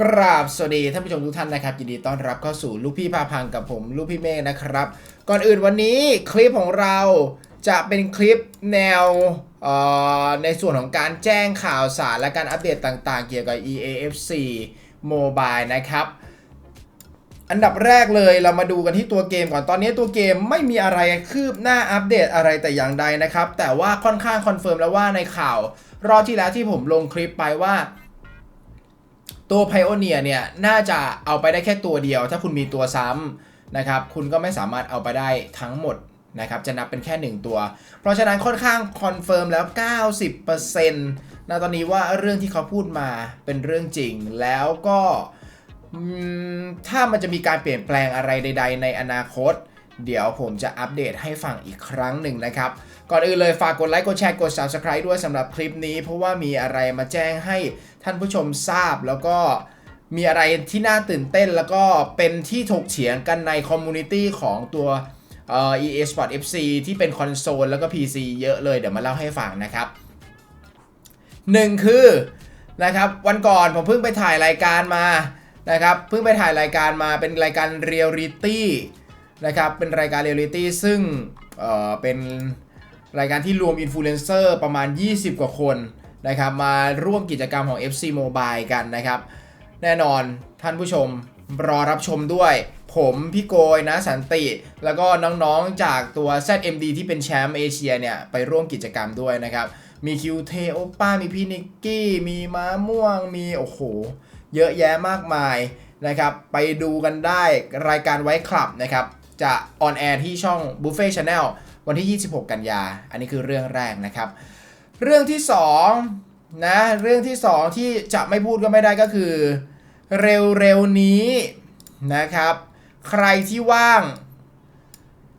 กราบสวัสดีท่านผู้ชมทุกท่านนะครับยินดีต้อนรับเข้าสู่ลูกพี่พาพังกับผม ลูกพี่เมฆนะครับ ก่อนอื่นวันนี้คลิปของเราจะเป็นคลิปแนวในส่วนของการแจ้งข่าวสารและการอัปเดตต่างๆ เกี่ยวกับ EAFC Mobile นะครับ อันดับแรกเลยเรามาดูกันที่ตัวเกมก่อนตอนนี้ตัวเกมไม่มีอะไรคืบหน้าอัปเดตอะไรแต่อย่างใดนะครับ แต่ว่าค่อนข้างคอนเฟิร์มแล้วว่าในข่าวรอบที่แล้วที่ผมลงคลิปไปว่า ตัว Pioneer เนี่ยน่าจะเอาไปได้แค่ตัวเดียว ถ้าคุณมีตัวซ้ำนะครับ คุณก็ไม่สามารถเอาไปได้ทั้งหมดนะครับ จะนับเป็นแค่ 1 ตัว เพราะฉะนั้นค่อนข้างคอนเฟิร์มแล้ว 90%นะตอนนี้ว่าเรื่องที่เขาพูดมาเป็นเรื่องจริง แล้วก็ถ้ามันจะมีการเปลี่ยนแปลงอะไรใด ๆ ในอนาคต เดี๋ยวผมจะอัปเดตให้ฟังอีกครั้งหนึ่งนะครับ ก่อนอื่นเลยฝากกดไลค์กดแชร์กด Subscribe ด้วยสำหรับคลิปนี้ เพราะว่ามีอะไรมาแจ้งให้ท่านผู้ชมทราบแล้วก็มีอะไรที่น่าตื่นเต้นแล้วก็เป็นที่ถกเถียงกันในคอมมูนิตี้ของตัวเอ่อ EA Sport FC ที่เป็นคอนโซลแล้วก็ PC เยอะเลยเดี๋ยวมาเล่าให้ฟังนะครับหนึ่งคือนะครับวันก่อนผมเพิ่งไปถ่ายรายการมานะครับเพิ่งไปถ่ายรายการมาเป็นรายการเรียลลิตี้ นะครับ เป็นรายการเรียลลิตี้ซึ่งเอ่อเป็นรายการที่รวมอินฟลูเอนเซอร์ประมาณ 20 กว่าคนนะครับ มาร่วมกิจกรรมของ FC Mobile กันนะครับ แน่นอนท่านผู้ชมรอรับชมด้วย ผมพี่โกยนะสันติ แล้วก็น้องๆจากตัว ZMD ที่เป็นแชมป์เอเชียเนี่ย ไปร่วมกิจกรรมด้วยนะครับ มีคิวเทโอป้า มีพี่นิกกี้ มีม้าม่วง มีโอ้โห เยอะแยะมากมายนะครับ ไปดูกันได้รายการไว้คลับนะครับ จะออนแอร์ที่ช่อง Buffet Channel วันที่ 26 กันยา อันนี้คือเรื่องแรกนะครับ เรื่องที่2นะเรื่องที่ 2 ที่จะไม่พูดก็ไม่ได้ก็คือ เร็วๆนี้นะครับ ใครที่ว่าง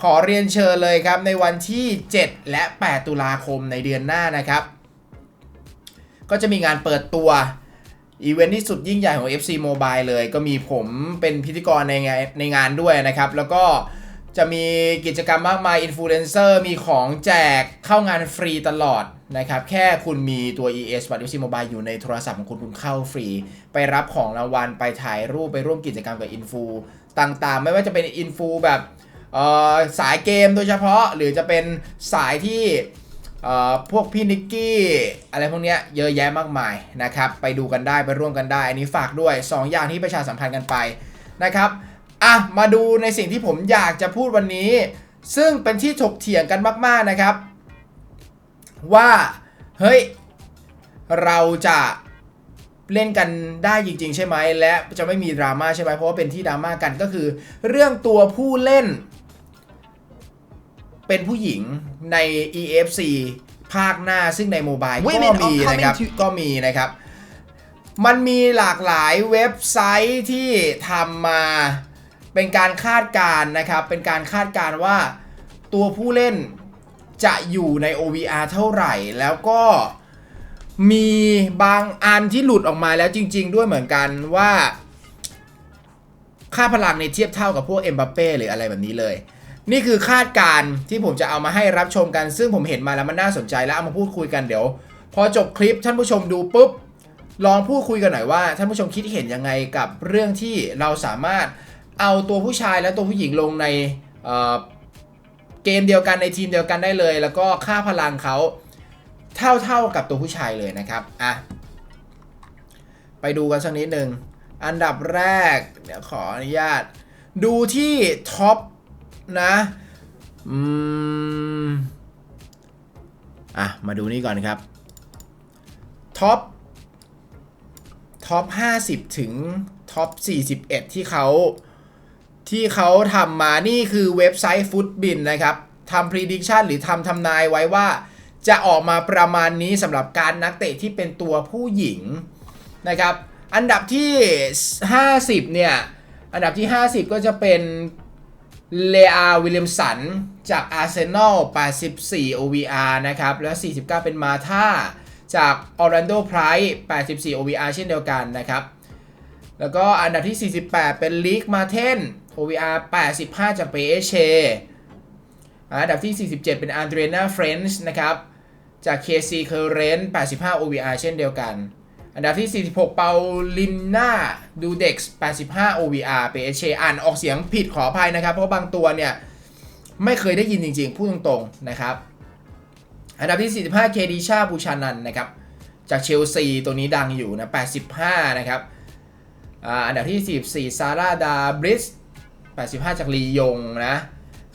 ขอเรียนเชิญเลยครับ ในวันที่ 7 และ 8 ตุลาคมในเดือนหน้านะครับ ก็จะมีงานเปิดตัว อีเวนท์ที่สุดยิ่งใหญ่ของ FC Mobile เลย ก็มีผมเป็นพิธีกรในงานในงานด้วยนะครับ แล้วก็จะมีกิจกรรมมากมายอินฟลูเอนเซอร์มีของแจกเข้างานฟรีตลอดนะครับ แค่คุณมีตัว ES Smart FC Mobile อยู่ในโทรศัพท์ของคุณคุณเข้าฟรี ไปรับของรางวัลไปถ่ายรูปไปร่วมกิจกรรมกับอินฟูต่างๆ ไม่ว่าจะเป็นอินฟูแบบสายเกมโดยเฉพาะหรือจะเป็นสายที่ พวกพี่นิกกี้ อะไรพวกเนี้ยเยอะแยะมากมายนะครับ ไปดูกันได้ไปร่วมกันได้ อันนี้ฝากด้วย 2ออย่างที่ประชาสัมพันธ์กันไปนะครับอะมาดูในสิ่งที่ผมอยากจะพูดวันนี้ ซึ่งเป็นที่ถกเถียงกันมากๆนะครับ ว่าเฮ้ยเราจะเล่นกันได้จริง ๆ ใช่ไหมและจะไม่มีดราม่าใช่ไหมเพราะว่าเป็นที่ดราม่ากันก็คือ เรื่องตัวผู้เล่น เป็นผู้หญิงใน EFC ภาคหน้าซึ่งในโมบายก็ Women มี are coming นะครับ to- ก็มีนะครับ มันมีหลากหลายเว็บไซต์ที่ทำมาเป็นการคาดการณ์นะครับ เป็นการคาดการณ์ว่าตัวผู้เล่นจะอยู่ใน OVR เท่าไหร่ แล้วก็มีบางอันที่หลุดออกมาแล้วจริง ๆ ด้วยเหมือนกันว่า ค่าพลังในยเทียบเท่ากับพวกเอ็มบัปเป้หรืออะไรแบบนี้เลย นี่คือคาดการณ์ที่ผมจะเอามาให้รับชมกัน ซึ่งผมเห็นมาแล้วมันน่าสนใจแล้วเอามาพูดคุยกันเดี๋ยว พอจบคลิปท่านผู้ชมดูปุ๊บลองพูดคุยกันหน่อยว่า ท่านผู้ชมคิดเห็นยังไงกับเรื่องที่เราสามารถเอาตัวผู้ชายและตัวผู้หญิงลงในเเกมเดียวกันในทีมเดียวกันได้เลย แล้วก็ค่าพลังเขาเท่าเท่าๆกับตัวผู้ชายเลยนะครับอะไปดูกันสักนิดหนึ่งอันดับแรก เดี๋ยวขออนุญาต ดูที่ท็อป นะอืมอะ มาดูนี่ก่อนครับท็อปท็อป50 ถึงท็อป41 ที่เขาที่เขาทำมานี่คือเว็บไซต์ฟุตบินนะครับทำ prediction หรือทำทำนายไว้ว่า จะออกมาประมาณนี้สำหรับการนักเตะที่เป็นตัวผู้หญิงนะครับ อันดับที่ 50 เนี่ย อันดับที่ 50 ก็จะเป็น เลอาวิลเลียมสัน จากอาร์เซนอล 84 OVR นะครับ แล้ว 49 เป็นมาธาจากออร์แลนโดไพร์84 OVR เช่นเดียวกันนะครับ แล้วก็อันดับที่ 48 เป็นลีกมาเทน OVR 85 จากเปเอเชอันดับที่ 47 เป็นอันเดรนาเฟรนช์นะครับ จาก KC c u r r e n t 85 OVR เช่นเดียวกัน อันดับที่ 46 เปาลินนาดูเด็ก85 OVR เปเชอ่านออกเสียงผิดขออภัยนะครับ เพราะบางตัวเนี่ย ไม่เคยได้ยินจริงๆ พูดตรงๆ นะครับ อันดับที่ 45 เคดีชาบูชานันนะครับ จากเชลซีตัวนี้ดังอยู่นะ 85 นะครับ อันดับที่ 44 ซาร่าดาบริส 85 จากลียงนะ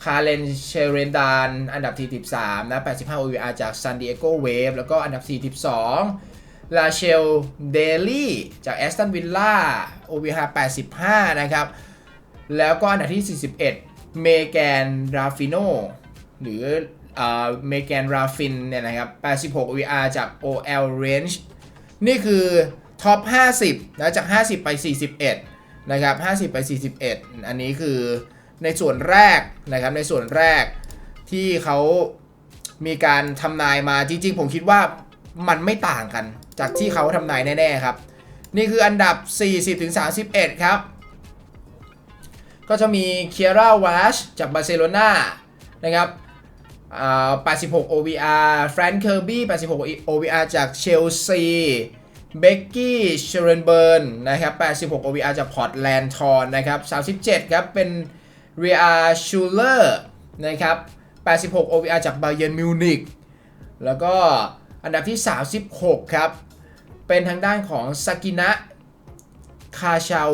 คาเลนเชเรนดานอันดับที่13นะ85 OVR จากซันดิเอโกเวฟแล้วก็อันดับ 42 ลาเชลเดลี่จากแอสตันวิลล่า OVR 85 นะครับ แล้วก็อันดับที่ 41 เมแกนราฟิโนหรือเมแกนราฟินเนี่ยนะครับ 86 OVR จาก OL Range นี่คือท็อป 50 นะจาก 50 ไป 41 นะครับ 50 ไป 41 อันนี้คือในส่วนแรกนะครับ ในส่วนแรกที่เขามีการทำนายมาจริงๆ ผมคิดว่ามันไม่ต่างกัน จากที่เขาทำนายแน่ๆครับ นี่คืออันดับ 40-31 ครับ ก็จะมีเคียร่าวาชจากบาร์เซโลนานะครับ86 OVR แฟรงค์เคอร์บี้86 OVR จากเชลซีเบกกี้เชเรนเบิร์นนะครับ86 OVR จากพอร์ตแลนด์ทอนนะครับ37 ครับ เป็นเรียชูเลอร์นะครับ86 OVR จากบาเยนมิวนิกแล้วก็ อันดับที่ 36 ครับ เป็นทางด้านของซากินะคาชาโอ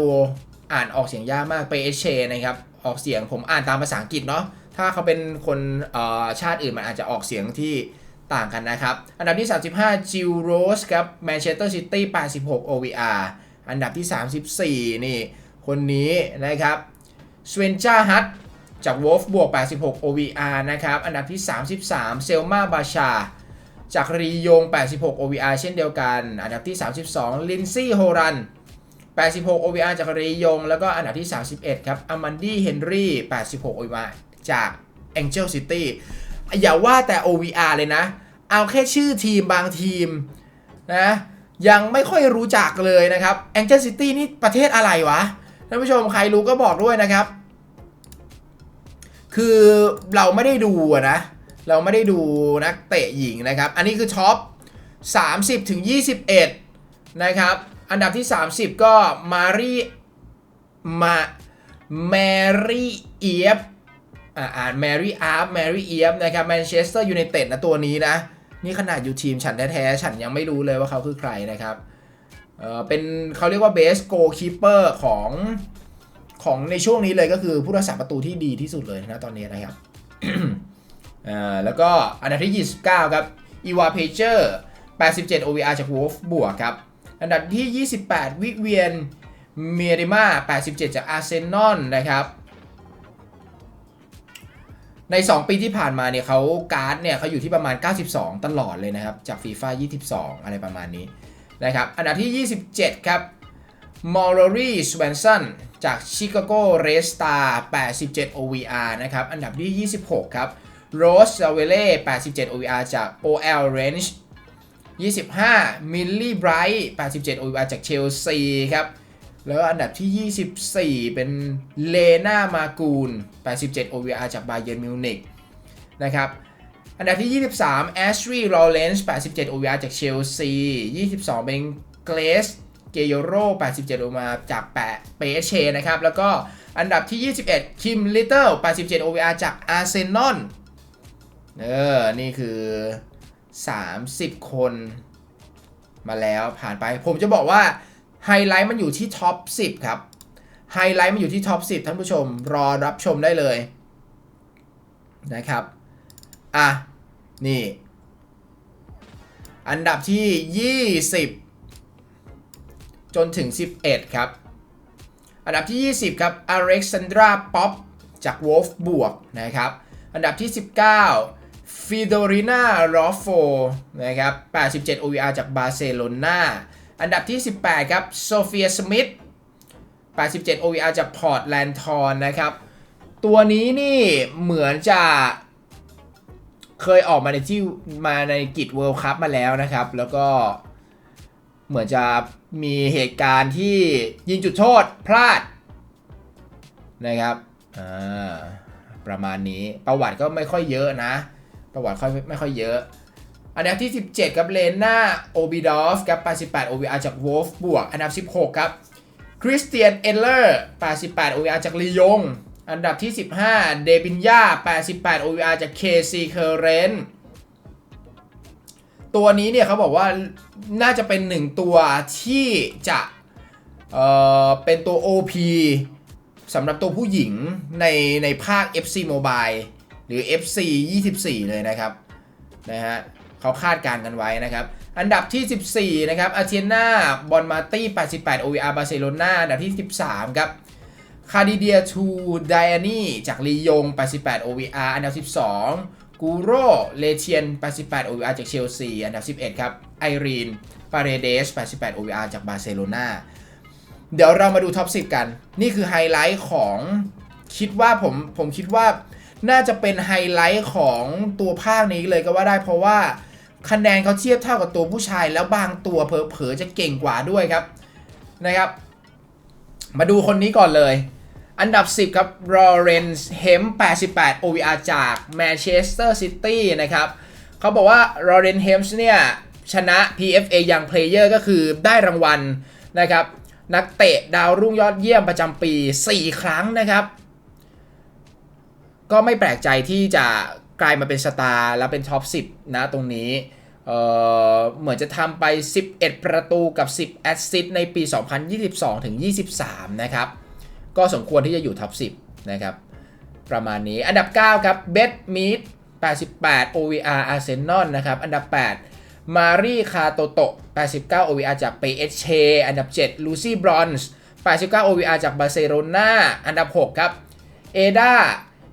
อ่านออกเสียงยากมากเปเอชนะครับ ออกเสียงผมอ่านตามภาษาอังกฤษเนาะถ้าเขาเป็นคนชาติอื่นมันอาจจะออกเสียงที่ต่างกันนะครับ อันดับที่ 35 จิลโรสครับแมนเชสเตอร์ซิตี้86 OVR อันดับที่ 34 นี่ คนนี้นะครับสเวนจาฮัตจากวอลฟบวก86 OVR นะครับ อันดับที่ 33 เซลมาบาชา จากรียง 86 OVR เช่นเดียวกัน อันดับที่ 32 ลินซี่ โฮรัน 86 OVR จากรียง แล้วก็อันดับที่ 31 ครับอามันดี้ เฮนรี่ 86 OVR จาก Angel City อย่าว่าแต่ OVR เลยนะ เอาแค่ชื่อทีมบางทีมนะยังไม่ค่อยรู้จักเลยนะครับ Angel City นี่ประเทศอะไรวะ ท่านผู้ชมใครรู้ก็บอกด้วยนะครับ คือเราไม่ได้ดูนะ เราไม่ได้ดูนักเตะหญิงนะครับ อันนี้คือท็อป 30 ถึง 21 นะครับ อันดับที่ 30 ก็มารีมาแมรี่เอียฟอ่าอ่านแมรี่อาร์ฟแมรี่เอียฟนะครับแมนเชสเตอร์ยูไนเต็ดนะตัวนี้นะ นี่ขนาดอยู่ทีมฉันแท้ๆ ฉันยังไม่รู้เลยว่าเขาคือใครนะครับเออเป็นเขาเรียกว่าเบสโกคีเปอร์ของของในช่วงนี้เลยก็คือผู้รักษาประตูที่ดีที่สุดเลยนะตอนนี้นะครับ อ่าแล้วก็อันดับที่ 29 ครับอีวาเพเจอร์87 OVR จาก Wolf บวกครับ อันดับที่ 28 วิเวียนเมียริมา87 จากอาร์เซนอลนะครับ ใน 2 ปีที่ผ่านมาเนี่ยเขาการ์ดเนี่ยเขาอยู่ที่ประมาณ 92 ตลอดเลยนะครับ จากฟีฟ่า22 อะไรประมาณนี้นะครับ อันดับที่ 27 ครับมอร์รีสเวนสันจากชิคาโกเรสตา87 OVR นะครับ อันดับที่ 26 ครับ โรสซาเวเล่87 OVR จาก OL Range 25 มิลลี่ไบรท์87 OVR จากเชลซีครับ แล้วอันดับที่ 24 เป็นเลนามากูน87 OVR จากบาเย r n นมิวนิกนะครับอันดับที่ 23 แอชรีย์ลอเรนซ์87 OVR จากเชลซี 22 เป็นเกรสเกโยโร87 OVR จากแปะเปเชนะครับ แล้วก็อันดับที่ 21 คิมลิตเติล87 OVR จากอาร์เซนอล เออ นี่คือ 30 คนมาแล้วผ่านไป ผมจะบอกว่าไฮไลท์มันอยู่ที่ท็อป 10 ครับ ไฮไลท์มันอยู่ที่ท็อป 10 ท่านผู้ชม รอรับชมได้เลย นะครับ อะ นี่ อันดับที่ 20 จนถึง 11 ครับ อันดับที่ 20 ครับอเล็กซานดราป๊อปจาก Wolf บวกนะครับ อันดับที่ 19 ฟิโดริน่ารอฟโฟนะครับ 87 OVR จากบาร์เซโลนาอันดับที่ 18 ครับ โซเฟียสมิธ 87 OVR จากพอร์ตแลนด์ทอนนะครับ ตัวนี้นี่เหมือนจะเคยออกมาในที่มาในกิจเวิลด์คัพมาแล้วนะครับ แล้วก็เหมือนจะมีเหตุการณ์ที่ยิงจุดโทษพลาดนะครับ อ่า ประมาณนี้ประวัติก็ไม่ค่อยเยอะนะ ประวัติค่อยไม่ค่อยเยอะ อันดับที่ 17ครับเลน่าโอบิดอฟครับ88 OVR จาก Wolf บวก อันดับ 16 ครับคริสเตียนเอลเลอร์88 OVR จากลียง อันดับที่ 15 เดบินยา88 OVR จาก KC c u r r e n t ตัวนี้เนี่ยเขาบอกว่าน่าจะเป็นหนึ่งตัวที่จะเอ่อเป็นตัว OP สำหรับตัวผู้หญิงในในภาค FC Mobile หรือ FC 24 เลยนะครับนะฮะเขาคาดการณ์กันไว้นะครับ อันดับที่ 14 นะครับอาเทียนาบอลมาตี้ 88 OVR บาร์เซโลนาอันดับที่ 13 ครับคาดิเดียทูไดอานีจากลียง 88 OVR อันดับ 12 กูโรเลเทียน 88 OVR จากเชลซี อันดับ 11 ครับ ไอรีน ปาเรเดส 88 OVR จากบาร์เซโลนาเดี๋ยวเรามาดูท็อป 10 กัน นี่คือไฮไลท์ของคิดว่าผมผมคิดว่า น่าจะเป็นไฮไลท์ของตัวภาคนี้เลยก็ว่าได้เพราะว่าคะแนนเขาเทียบเท่ากับตัวผู้ชาย แล้วบางตัวเผลอๆจะเก่งกว่าด้วยครับนะครับ มาดูคนนี้ก่อนเลย อันดับ 10 ครับลอเรนซ์เฮม88 OVR จากแมนเชสเตอร์ซิตี้นะครับเขาบอกว่าลอเรนซ์เฮมส์เนี่ย ชนะ PFA Young Player ก็คือได้รางวัลนะครับ นักเตะดาวรุ่งยอดเยี่ยมประจำปี 4 ครั้งนะครับ ก็ไม่แปลกใจที่จะกลายมาเป็นสตาร์แล้วเป็นท็อป 10 นะตรงนี้เออเหมือนจะทำไป 11 ประตูกับ 10 แอสซิสต์ในปี 2022 ถึง 23 นะครับ ก็สมควรที่จะอยู่ท็อป 10 นะครับ ประมาณนี้อันดับ 9 ครับเบสมีด88 OVR อาร์เซนอลนะครับ อันดับ 8 มารีคาโตโต89 OVR จากเปเอชเชอันดับ 7 ลูซี่บรอนส์89 OVR จากบาร์เซโลนาอันดับ 6 ครับเอดา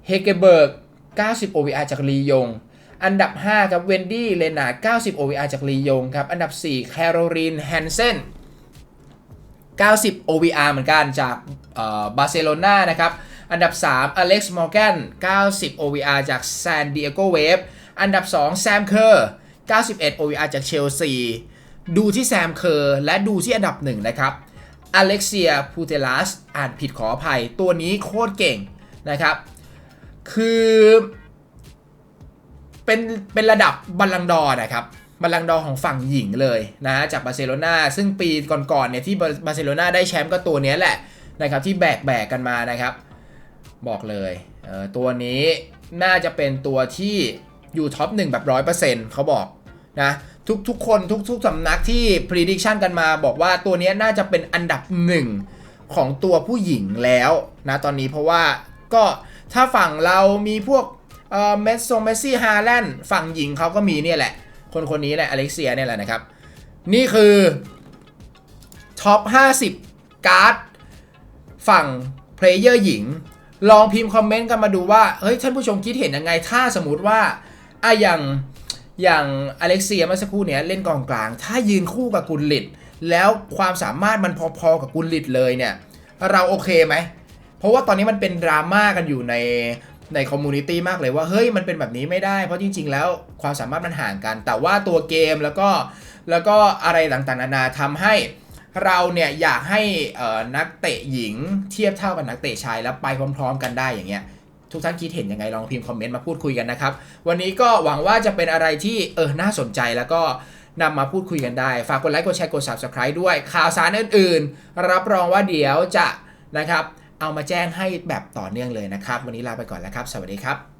เฮเกเบิร์ก 90 OVR จากลียง อันดับ 5 ครับเวนดี้ เลนา 90 OVR จากลียงครับ อันดับ 4 แคโรลีน แฮนเซน 90 OVR เหมือนกันจากบาร์เซโลนานะครับ อันดับ 3 อเล็กซ์ มอร์แกน 90 OVR จากซานดิเอโกเวฟ อันดับ 2 แซม เคอร์ 91 OVR จากเชลซี ดูที่แซม เคอร์ และดูที่อันดับ 1 นะครับ อเล็กเซีย พูเทลัส อ่านผิดขออภัย ตัวนี้โคตรเก่งนะครับ คือ เป็นเป็นระดับบัลลังดอร์นะครับบัลลังดอร์ของฝั่งหญิงเลยนะจากบาร์เซโลนาซึ่งปีก่อนๆเนี่ยที่บาร์เซโลนาได้แชมป์ก็ตัวนี้แหละนะครับที่แบกแบกกันมานะครับ บอกเลยเออตัวนี้น่าจะเป็นตัวที่อยู่ท็อปหนึ่งแบบร้อยเปอร์เซ็นต์เขาบอกนะทุกทุกคนทุกทุกสำนักที่ prediction กันมาบอกว่าตัวนี้น่าจะเป็นอันดับหนึ่งของตัวผู้หญิงแล้วนะตอนนี้เพราะว่าก็ ถ้าฝั่งเรามีพวกเอ่อเมสซงเมสซี่ฮาแลนด์ฝั่งหญิงเขาก็มีเนี่ยแหละ คนคนนี้แหละอเล็กเซียเนี่ยแหละนะครับ นี่คือท็อป 50 การ์ด ฝั่งเพลเยอร์หญิง ลองพิมพ์คอมเมนต์กันมาดูว่า เฮ้ย ท่านผู้ชมคิดเห็นยังไง ถ้าสมมติว่าอะอย่างอย่างอเล็กเซียเมื่อสักครู่เนี้ยเล่นกองกลาง ถ้ายืนคู่กับกุลลิตแล้วความสามารถมันพอๆกับกุลลิตเลยเนี่ย เราโอเคไหม เพราะว่าตอนนี้มันเป็นดราม่ากันอยู่ในในคอมมูนิตี้มากเลยว่าเฮ้ยมันเป็นแบบนี้ไม่ได้ เพราะจริง ๆ แล้วความสามารถมันห่างกัน แต่ว่าตัวเกมแล้วก็แล้วก็อะไรต่างๆนานาทำให้เราเนี่ยอยากให้นักเตะหญิงเทียบเท่ากับนักเตะชายแล้วไปพร้อม ๆ กันได้อย่างเงี้ยทุกท่านคิดเห็นยังไงลองพิมพ์คอมเมนต์มาพูดคุยกันนะครับ วันนี้ก็หวังว่าจะเป็นอะไรที่เออน่าสนใจแล้วก็นำมาพูดคุยกันได้ ฝากกดไลค์กดแชร์กด subscribe ด้วยข่าวสารอื่นๆ รับรองว่าเดี๋ยวจะนะครับ เอามาแจ้งให้แบบต่อเนื่องเลยนะครับ วันนี้ลาไปก่อนแล้วครับ สวัสดีครับ